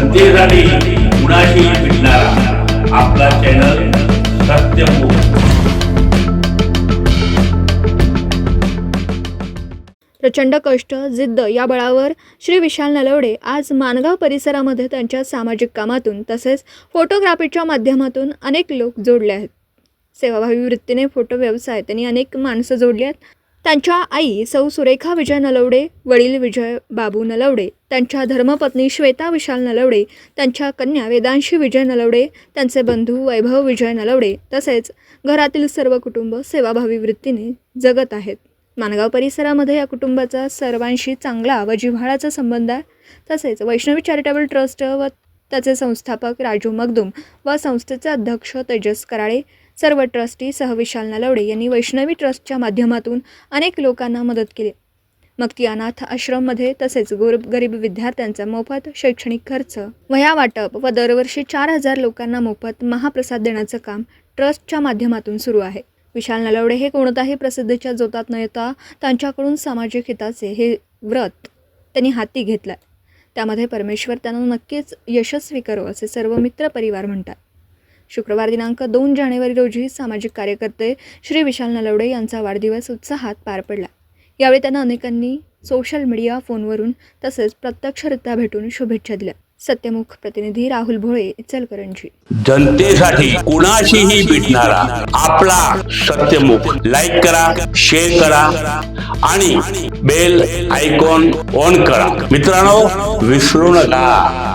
जनतेसाठी कुणाशी भेटणारा? आपला चॅनल सत्यमुख प्रचंड कष्ट जिद्द या बळावर श्री विशाल नलवडे आज मानगाव परिसरामध्ये त्यांच्या सामाजिक कामातून तसेच फोटोग्राफीच्या माध्यमातून अनेक लोक जोडले आहेत. सेवाभावी वृत्तीने फोटो व्यवसाय त्यांनी अनेक माणसं जोडली आहेत. त्यांच्या आई सौ सुरेखा विजय नलवडे वडील विजय बाबू नलवडे त्यांच्या धर्मपत्नी श्वेता विशाल नलवडे त्यांच्या कन्या वेदांशी विजय नलवडे त्यांचे बंधू वैभव विजय नलवडे तसेच घरातील सर्व कुटुंब सेवाभावी वृत्तीने जगत आहेत. मानगाव परिसरामध्ये या कुटुंबाचा सर्वांशी चांगला व जिव्हाळाचा संबंध आहे. तसेच वैष्णवी चॅरिटेबल ट्रस्ट व त्याचे संस्थापक राजू मगदुम व संस्थेचे अध्यक्ष तेजस कराळे सर्व ट्रस्टी सह विशाल नलवडे यांनी वैष्णवी ट्रस्टच्या माध्यमातून अनेक लोकांना मदत केली. मग ती अनाथ आश्रममध्ये तसेच गोर गरीब विद्यार्थ्यांचा मोफत शैक्षणिक खर्च वह्या वाटप व दरवर्षी चार हजार लोकांना मोफत महाप्रसाद देण्याचं काम ट्रस्टच्या माध्यमातून सुरू आहे. विशाल नलवडे हे कोणताही प्रसिद्धीच्या जोतात न येता त्यांच्याकडून सामाजिक हिताचे हे व्रत त्यांनी हाती घेतलं त्यामध्ये परमेश्वर त्यांना नक्कीच यशस्वी करो असे सर्व मित्र परिवार म्हणतात. शुक्रवार दिनांक दोन जानेवारी रोजी सामाजिक कार्यकर्ते श्री विशाल नलवडे यांचा वाढदिवस उत्साहात पार पडला. यावेळी त्यांना अनेकांनी सोशल मीडिया फोनवरून तसेच प्रत्यक्षरित्या भेटून शुभेच्छा दिल्या. सत्यमुख प्रतिनिधी राहुल भोळे इचलकरंजी. जनतेसाठी कुणाशीही भेटणारा आपला सत्यमुख लाईक करा शेअर करा आणि बेल आयकॉन ऑन करा. मित्रांनो विसरू नका.